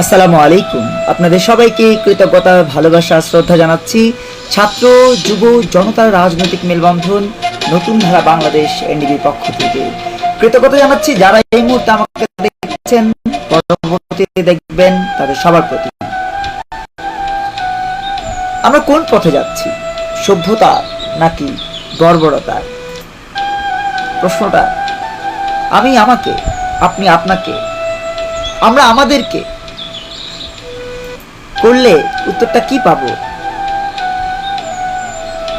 আসসালামু আলাইকুম। আপনাদের সবাইকে কৃতজ্ঞতা, ভালোবাসা, শ্রদ্ধা জানাচ্ছি। ছাত্র, যুব, জনতার রাজনৈতিক মেলবন্ধন, নতুন ধারা বাংলাদেশ এনডিবির পক্ষ থেকে। কৃতজ্ঞতা জানাচ্ছি যারা এই মুহূর্তে আমাকে দেখছেন, পরবর্তীতে দেখবেন তাদের সবার প্রতি। আমরা কোন পথে যাচ্ছি? সভ্যতা নাকি বর্বরতা? প্রশ্নটা, আমি আমাকে, আপনি আপনাকে, আমরা আমাদেরকে করলে উত্তরটা কি পাবো?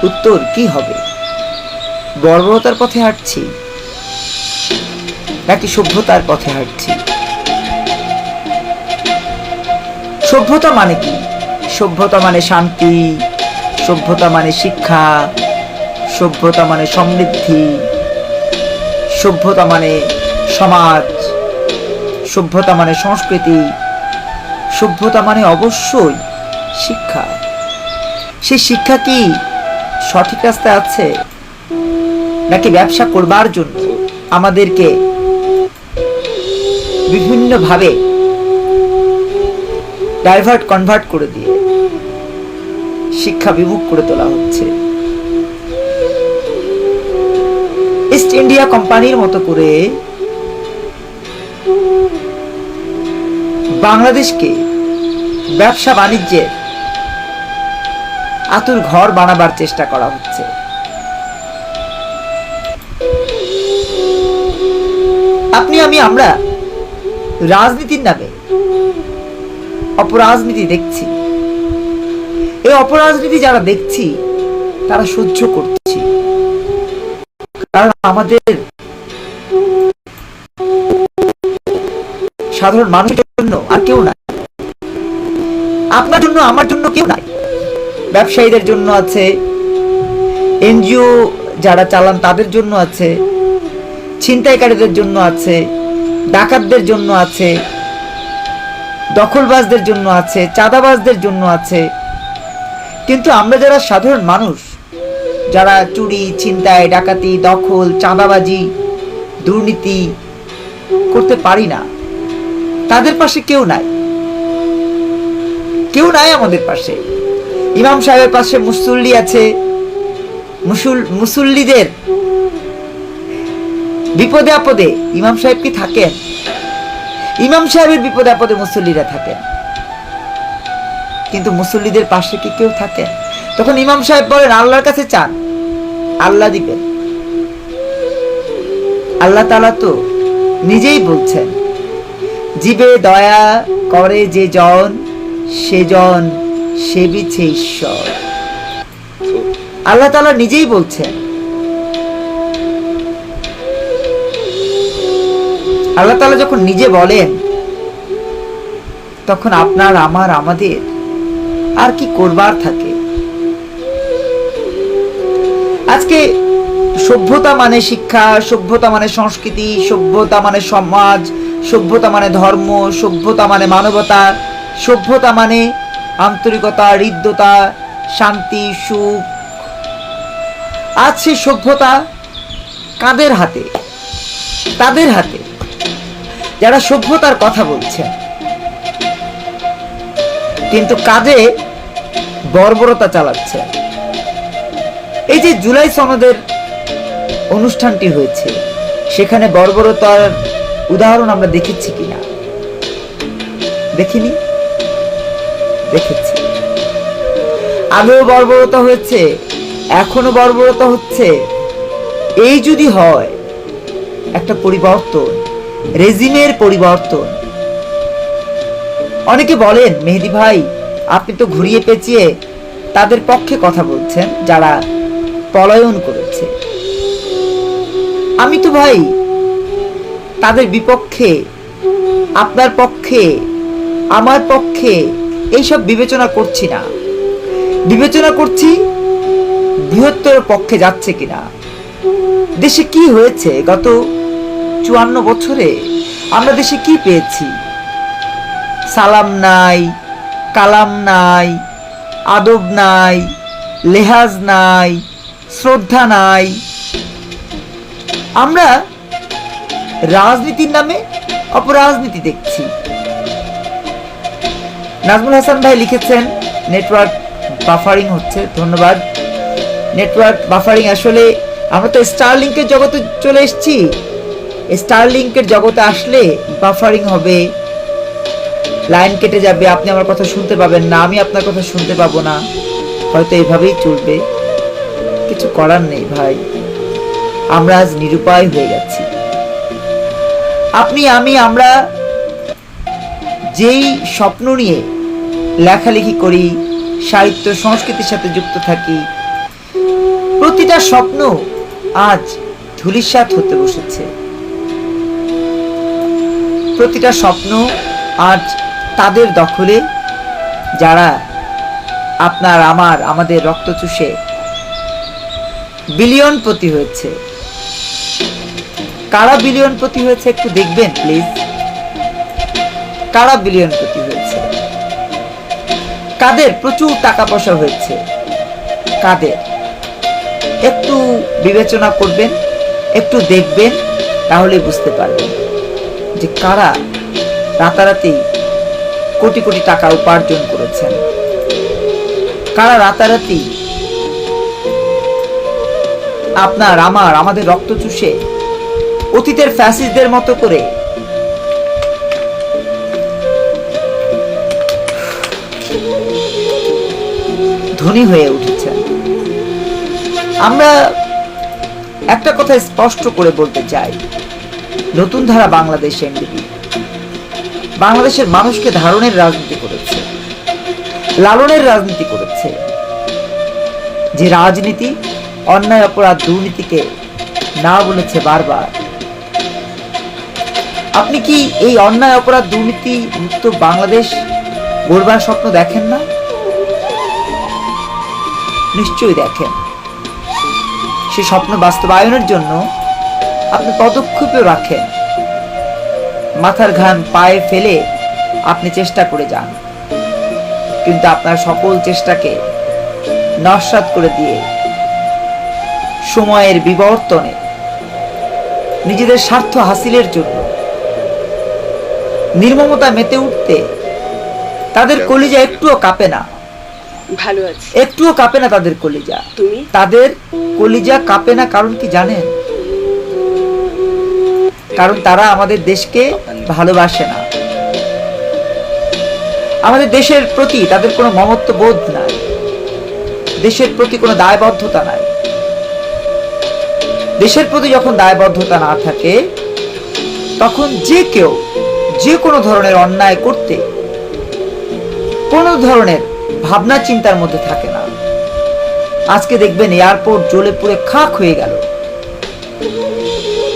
উত্তর কি হবে? বর্বরতার পথে হাঁটছি। নাকি সভ্যতার পথে হাঁটছি? সভ্যতা মানে কি? সভ্যতা মানে শান্তি, সভ্যতা মানে শিক্ষা, সভ্যতা মানে সমৃদ্ধি, সভ্যতা মানে সমাজ, সভ্যতা মানে সংস্কৃতি সভ্যতা মানে অবশ্যই শিক্ষা। সেই শিক্ষা কি সঠিক রাস্তায় আছে, নাকি ব্যবসা করবার জন্য আমাদেরকে বিভিন্নভাবে ডাইভার্ট কনভার্ট করে দিয়ে শিক্ষা বিমুখ করে তোলা হচ্ছে। ইস্ট ইন্ডিয়া কোম্পানির মতো করে বাংলাদেশকে ব্যবসা বাণিজ্যের আতুর ঘর বানাবার চেষ্টা করা হচ্ছে। আপনি, আমি, আমরা রাজনীতির নামে অপরাজনীতি দেখছি। এই অপরাজনীতি যারা দেখছি, তারা সহ্য করছি। কারণ আমাদের সাধারণ মানুষের জন্য আর কেউ নাই। আপনার জন্য, আমার জন্য কেউ নাই। ব্যবসায়ীদের জন্য আছে, এনজিও যারা চালান তাদের জন্য আছে, ছিনতাইকারীদের জন্য আছে, ডাকাতদের জন্য আছে, দখলবাজদের জন্য আছে, চাঁদাবাজদের জন্য আছে। কিন্তু আমরা যারা সাধারণ মানুষ, যারা চুরি, ছিনতাই, ডাকাতি, দখল, চাঁদাবাজি, দুর্নীতি করতে পারি না তাদের পাশে কেউ নাই। কেউ নাই আমাদের পাশে। ইমাম সাহেবের পাশে মুসল্লি আছে। মুসুল মুসল্লিদের বিপদে আপদে ইমাম সাহেব কি থাকেন? ইমাম সাহেবের বিপদে আপদে মুসল্লিরা থাকেন। কিন্তু মুসল্লিদের পাশে কি কেউ থাকেন? তখন ইমাম সাহেব বলেন, আল্লাহর কাছে চান। আল্লাহ দিবেন। আল্লাহ তালা তো নিজেই বলছেন। জীবে দয়া করে যে জন, সে জন সেবিছে ঈশ্বর। আল্লাহ তালা নিজেই বলছেন, আল্লাহ তালা যখন নিজে বলেন, তখন আপনার, আমার, আমাদের আর কি করবার থাকে? আজকে সভ্যতা মানে শিক্ষা, সভ্যতা মানে সংস্কৃতি, সভ্যতা মানে সমাজ সভ্যতা মানে ধর্ম, সভ্যতা মানে মানবতা, সভ্যতা মানে আন্তরিকতা, হৃদ্যতা, শান্তি, সুখ। আজ সে সভ্যতা কাদের হাতে? তাদের হাতে। যারা সভ্যতার কথা বলছেন কিন্তু কাজে বর্বরতা চালাচ্ছে। এই যে জুলাই সনদের অনুষ্ঠানটি হয়েছে, সেখানে বর্বরতার উদাহরণ আমরা দেখেছি কিনা? দেখিনি? দেখেছি। আগেও বর্বরতা হয়েছে এখনও বর্বরতা হচ্ছে। এই যদি হয়, একটা পরিবর্তন, রেজিমের পরিবর্তন। অনেকে বলেন, মেহেদি ভাই, আপনি তো ঘুরিয়ে পেঁচিয়ে তাদের পক্ষে কথা বলছেন, যারা পলায়ন করেছে। আমি তো ভাই তাদের বিপক্ষে, আপনার পক্ষে, আমার পক্ষে এইসব বিবেচনা করছি না। বিবেচনা করছি বৃহত্তর পক্ষে যাচ্ছে কিনা। দেশে কি হয়েছে? গত চুয়ান্ন বছরে আমরা দেশে কি পেয়েছি? সালাম নাই, কালাম নাই, আদব নাই, লেহাজ নাই, শ্রদ্ধা নাই। আমরা রাজনীতির নামে অপরাজনীতি দেখছি। নাজমুল হাসান ভাই লিখেছেন নেটওয়ার্ক বাফারিং হচ্ছে। ধন্যবাদ। নেটওয়ার্ক বাফারিং আসলে আমরা তো স্টারলিংকের জগতে চলে এসেছি। স্টারলিংকের জগতে আসলে বাফারিং হবে। লাইন কেটে যাবে, আপনি আমার কথা শুনতে পাবেন না, আমি আপনার কথা শুনতে পাবো না। হয়তো এভাবেই চলবে। কিছু করার নেই ভাই। আমরা আজ নিরুপায় হয়ে যাচ্ছি আপনি, আমি, আমরা যেই স্বপ্ন নিয়ে লেখালেখি করি, সাহিত্য, সংস্কৃতির সাথে যুক্ত থাকি, প্রতিটা স্বপ্ন আজ ধুলিসাৎ হতে বসেছে। প্রতিটা স্বপ্ন আজ তাদের দখলে, যারা আপনার, আমার, আমাদের রক্ত চুষে বিলিয়ন প্রতি হয়েছে। কারা বিলিয়ন প্রতি হয়েছে একটু দেখবেন প্লিজ কারা বিলিয়ন প্রতি হয়েছে? কাদের প্রচুর টাকা পয়সা হয়েছে? কাদের? একটু বিবেচনা করবেন, একটু দেখবেন তাহলে বুঝতে পারবেন যে কারা রাতারাতি কোটি কোটি টাকা উপার্জন করেছেন। কারা রাতারাতি আপনার, আমার, আমাদের রক্ত চুষে অতীতের ফ্যাসিস্টদের মতো করে। ধনী হয়ে উঠেছে। আমরা একটা কথা স্পষ্ট করে বলতে চাই। নতুন ধারা বাংলাদেশ এনডিপি। বাংলাদেশের মানুষকে ধারণের রাজনীতি করেছে। লালনের রাজনীতি করেছে। যে রাজনীতি, অন্যায়, অপরাধ, দুর্নীতিকে না বলেছে বারবার আপনি কি এই অন্যায়, অপরাধ, দুর্নীতি, মুক্ত বাংলাদেশ গড়বার স্বপ্ন দেখেন না? নিশ্চয়ই দেখেন। সে স্বপ্ন বাস্তবায়নের জন্য আপনি পদক্ষেপও রাখেন। মাথার ঘাম পায়ে ফেলে আপনি চেষ্টা করে যান। কিন্তু আপনার সকল চেষ্টাকে নস্বাত করে দিয়ে সময়ের বিবর্তনে নিজেদের স্বার্থ হাসিলের জন্য নির্মমতা মেতে উঠতে তাদের কলিজা একটুও কাঁপে না। ভালো আছি। একটুও কাঁপে না তাদের কলিজা। তুমি? তাদের কলিজা কাঁপে না কারণ কি জানেন? কারণ তারা আমাদের দেশকে ভালোবাসে না। আমাদের দেশের প্রতি তাদের কোনো মমত্ব বোধ নাই। দেশের প্রতি কোনো দায়বদ্ধতা নাই। দেশের প্রতি যখন দায়বদ্ধতা না থাকে তখন যে কেউ যে কোনো ধরনের অন্যায় করতে কোনো ধরনের ভাবনা চিন্তার মধ্যে থাকে না। আজকে দেখবেন এয়ারপোর্ট জ্বলে পুড়ে খাক হয়ে গেল।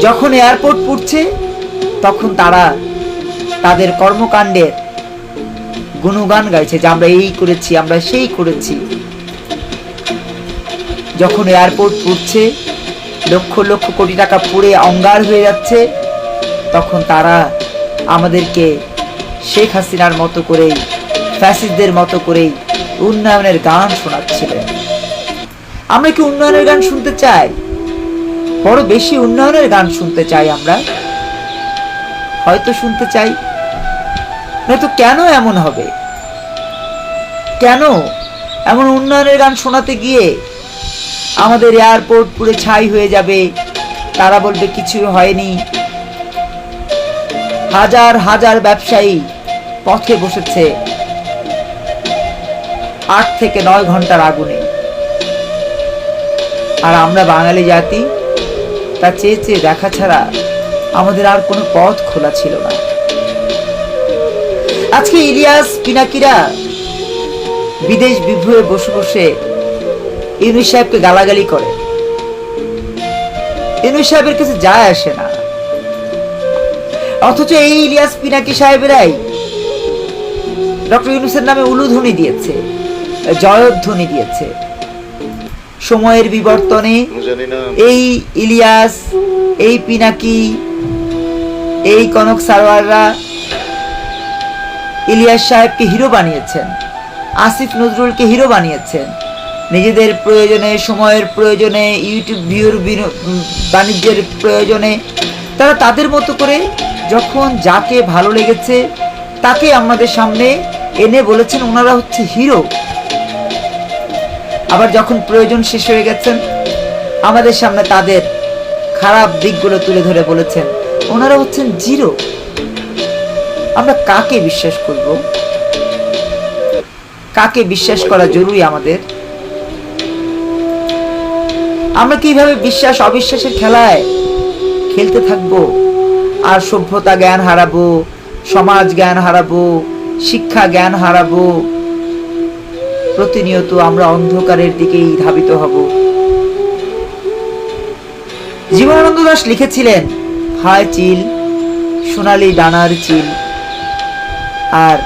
যখন এয়ারপোর্ট পুড়ছে, তখন তারা তাদের কর্মকাণ্ডের গুণগান গাইছে যে আমরা এই করেছি, আমরা সেই করেছি। যখন এয়ারপোর্ট পুড়ছে, লক্ষ লক্ষ কোটি টাকা পুড়ে অঙ্গার হয়ে যাচ্ছে, তখন তারা আমাদেরকে শেখ হাসিনার মতো করেই, ফ্যাসিস্টদের মতো করেই উন্নয়নের গান শোনাচ্ছিলেন। আমরা কি উন্নয়নের গান শুনতে চাই? বড় বেশি উন্নয়নের গান শুনতে চাই আমরা। হয়তো শুনতে চাই। নয়তো কেন এমন হবে? কেন এমন উন্নয়নের গান শোনাতে গিয়ে আমাদের এয়ারপোর্ট পুরো ছাই হয়ে যাবে? তারা বলবে কিছু হয়নি। হাজার হাজার ব্যবসায়ী পথে বসেছে আট থেকে নয় ঘণ্টার আগুনে। আর আমরা বাঙালি জাতি, তা চেয়ে চেয়ে দেখা ছাড়া আমাদের আর কোনো পথ খোলা ছিল না। আজকে ইলিয়াস পিনাকিরা বিদেশ বিভুয়ে বসে বসে ইউনুস সাহেবকে গালাগালি করে। ইউনুস সাহেবের কিছু যায় আসে না। অথচ এই ইলিয়াস পিনাকি সাহেবেরাই ডক্টর ইউনুসের নামে উলুধ্বনি দিয়েছে জয়ধ্বনি দিয়েছে। সময়ের বিবর্তনে এই ইলিয়াস এই পিনাকি এই কনক সারোয়াররা ইলিয়াস সাহেবকে হিরো বানিয়েছেন আসিফ নজরুলকে হিরো বানিয়েছেন। নিজেদের প্রয়োজনে সময়ের প্রয়োজনে ইউটিউব ভিউর বাণিজ্যের প্রয়োজনে তারা তাদের মতো করে যখন যাকে ভালো লেগেছে, তাকে আমাদের সামনে এনে বলেছেন ওনারা হচ্ছে হিরো। আবার যখন প্রয়োজন শেষ হয়ে গেছেন, আমাদের সামনে তাদের খারাপ দিকগুলো তুলে ধরে বলেছেন, ওনারা হচ্ছেন জিরো। আমরা কাকে বিশ্বাস করব? কাকে বিশ্বাস করা জরুরি আমাদের? আমরা কীভাবে বিশ্বাস, অবিশ্বাসের খেলায় খেলতে থাকব। আর সভ্যতা জ্ঞান হারাবো, সমাজ জ্ঞান হারাবো, শিক্ষা জ্ঞান হারাবো। প্রতিনিয়ত আমরা অন্ধকারের দিকেই ধাবিত হব। জীবনানন্দ দাস লিখেছিলেন, হায় চিল, সোনালি ডানার চিল। আর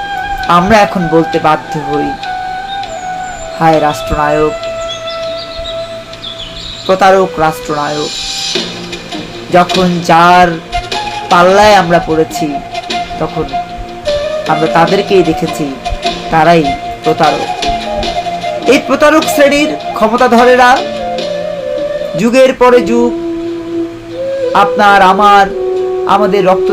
আমরা এখন বলতে বাধ্য হই, হায় রাষ্ট্রনায়ক, প্রতারক রাষ্ট্রনায়ক। যখন যার পাল্লায় আমরা পড়েছি, তখন আমরা তাদেরকেই দেখেছি, তারাই প্রতারক। এই প্রতারক শ্রেণির ক্ষমতাধরেরা যুগের পরে যুগ, আপনার, আমার, আমাদের রক্ত